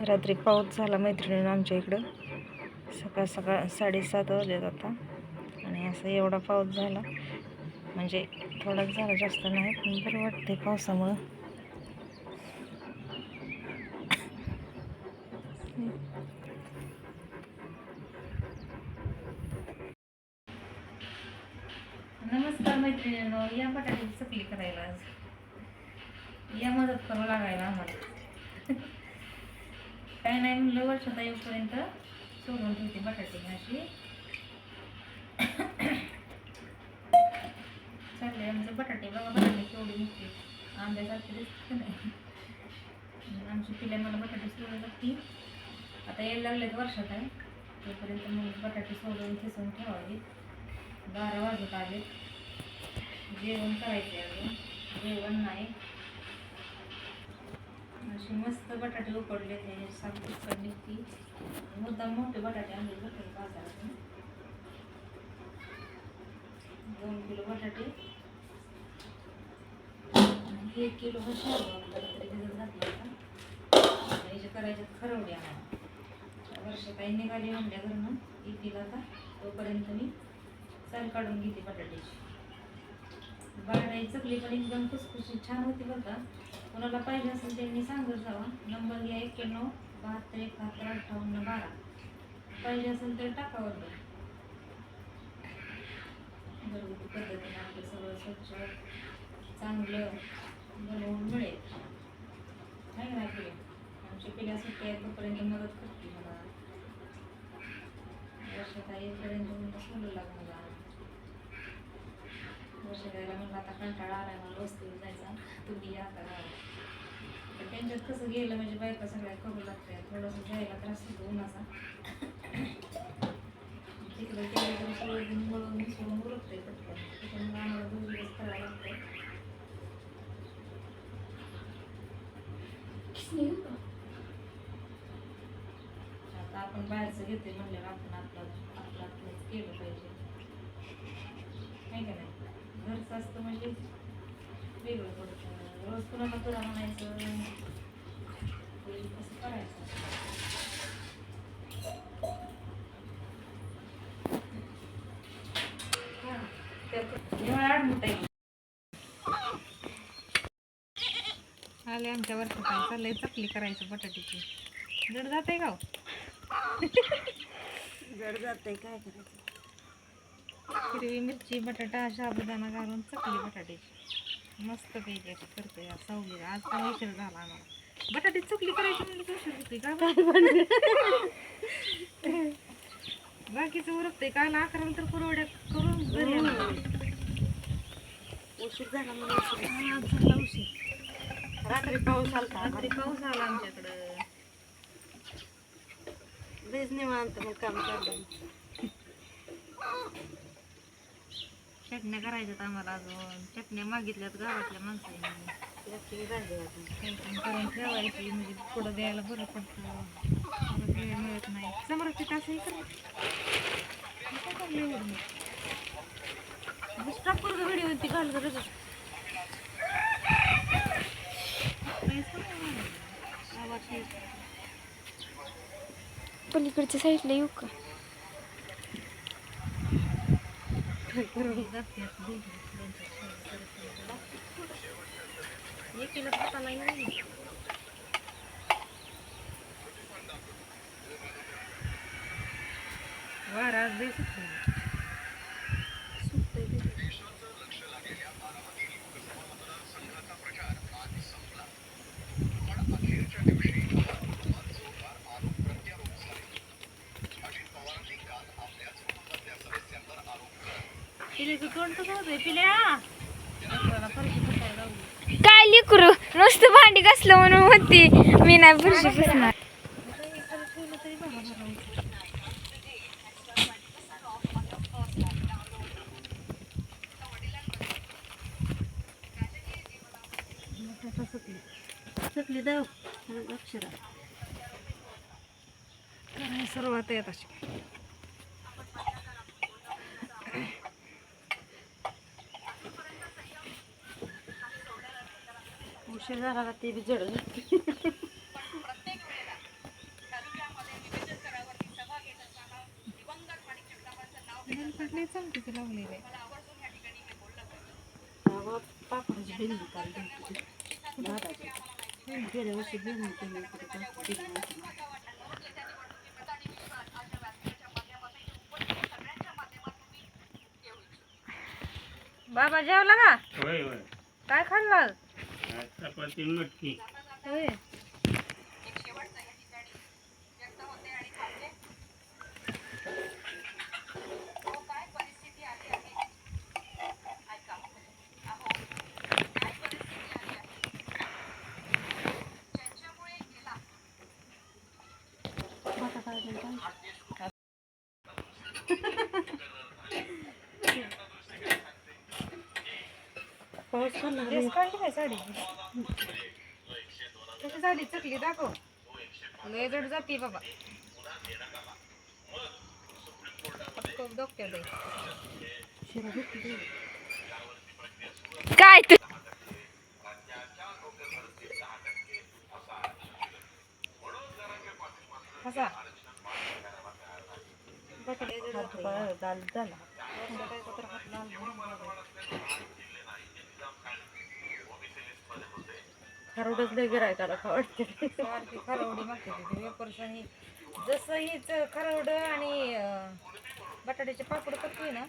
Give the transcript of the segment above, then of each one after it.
रात्री पाऊस झाला मैत्रिणीनं आमच्या इकडं. सकाळ सकाळ साडेसात वाजलेत आता. आणि असं एवढा पाऊस झाला. म्हणजे थोडाच झाला जास्त नाही पण बरं वाटते पावसामुळं. नमस्कार मैत्रिणींनो या बटाट्याची चकली करायला आज. या मदत करू लागायला आम्हाला. काय नाही म्हणलं वर्षात येऊपर्यंत सोडून ठेवते बटाटे अशी. चालले आमचे बटाटे बघा बटाटे केवढे मोठे. आंब्यासारखे नाही? आमची पिल्या मला बटाटे सोडून लागती आता यायला लागलेत वर्षात आहे. तोपर्यंत मग बटाटे सोडून खिसून ठेवावे. बारा वाजत आले जेवण करायचे अजून. जेवण नाही. असे मस्त बटाटे उकडले ते सात उकड निघती मुद्दाम मोठे बटाटे आणले बटाटे बाजारातून दोन किलो बटाटे. आणि एक किलो शाळू तरी भिजत घातला होता याचे करायचे खरवडे आम्हाला. वर्ष काही निघाली म्हणल्या घरनं. दिला आता तोपर्यंत मी साल काढून घेते बटाट्याची. बारडाई चकली पण एकदम खुसखुशीत छान होती बरं का. कोणाला पाहिजे असेल त्यांनी सांगत जावा. नंबर घ्या एक्क्याण्णव बहात्तर एकाहत्तर अठ्ठावन्न बारा. पाहिजे असेल तर टाकावं घरगुती पद्धतीने आपलं सगळं स्वच्छ चांगलं बनवून मिळेल. नाही ना पिल्या आमच्या पिल्या सुट्ट्या आहेत तोपर्यंत मदत करते मला. वर्षात येईपर्यंत म्हणलं सोडू लागणार मला. आता कंटाळा आलाय मला वस्तीवर जायचा. तुम्ही या का तर त्यांच्यात कसं गेलं म्हणजे बायका सगळ्या करू लागते थोडंसं जायला त्रास होतो उन्हाचा. तिकडे गेलं तर सगळं मळून मिसळून उरकते पटकन. त्याच्यामुळे आम्हाला दोन दिवस करावं लागतं आता आपण बाहेरचं घेतोय म्हणल्यावर आपण आपलं आपलं आपलंच केलं पाहिजे नाही का घरचं असतं म्हणजे वेगळं पडतं रोज कुणाला करा म्हणायचं कसं करायचं हा, त्यात एवढा आडमुठा आहे. आले आमच्या वर्षात काय चाललंय चकली करायचं बटाट्याची जड जाते का हो? जड जाते काय करायचं हिरवी मिरची बटाटा साबुदाणा घालून चकली बटाट्याची. मस्त पैकी असं करतो या सावलीला आज पण उशीर झाला आम्हाला. बटाटे चकली करायची म्हणजे उशीर होते का बाकीचं उरकते काल अकरा तर पुरवड्या करून घरी आलो. उशीर झाला म्हणून उशीर. हा, आज झाला उशीर. रात्री पाऊस आलता. रात्री पाऊस आला आमच्याकडं. बेज निवांत मग काम चाललं चटण्या करायच्यात आम्हाला अजून. चटण्या मागितल्यात गावातल्या माणसांनी. करून ठेवायची म्हणजे पुढं द्यायला बरं पडतं. परत वेळ मिळत नाही. समोरची असंही स्टॉप करू. व्हिडिओ ती घाल करत पलीकडच्या साईडला येऊ का? एकीला पताला येईल वारा आज बेस पिल्याचं तोंड कसं होतंय पिल्या आपल्याला फरशी पुसायला लावली. काय लिकरू नुसतं भांडी घासलं म्हणून म्हणते मी नाही फरशी पुसणार. दाव अक्षरा. सुरुवात आहे तशी. उशीर झाला का ते बी जडून पापडाची बाबा जेवला का? काय खाल्लं? चपाती मटकी होय भाता काय म्हणतात? पाऊस पडला का ड्रेस नाही? काढली काय साडी कशी झाली चकली दाखव. लय जड जाते बाबा? काय तू? कसा? झाला. खरवडच लय गिरायकाला का वाटते. सारखी खरवडी मागते तिथे आणि जसं हीच खरवड आणि बटाट्याचे पापड करतोय ना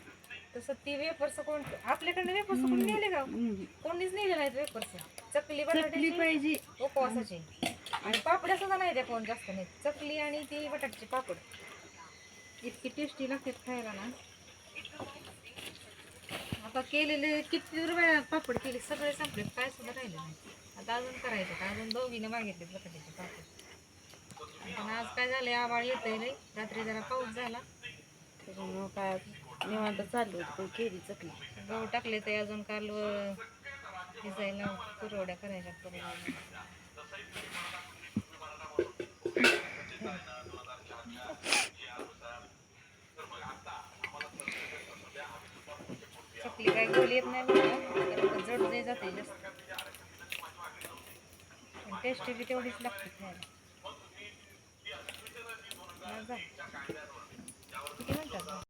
तसं ती वेपर्स कोण आपल्याकडे वेपर्स कोण नेले का? कोणीच नेले नाहीत वेपर्स चकली चकली बटाट्याची पाहिजे. उपवासाची. आणि पापड्या सुद्धा नाही त्या कोण जास्त नाही चकली आणि ती बटाट्याची पापड. इतकी टेस्टी लागतात खायला ना. आता केलेले किती रुपये पापड केले सगळे संपले काय सुद्धा राहिले नाही. आता अजून करायचं का अजून दोघीने मागितले बटाट्याचे पापड. पण आज काय झाले आवाळ येतंय लय रात्री जरा पाऊस झाला. त्याच्यामुळं काय निवांत चालू होती पण केली चकली. गहू टाकले ते अजून काल अं, भिजायला कुरवड्या करायच्या आपली काय गोल येत नाही मला जड जे जाते जास्त. टेस्टी बी तेवढीच लागते खायला. किती म्हणतात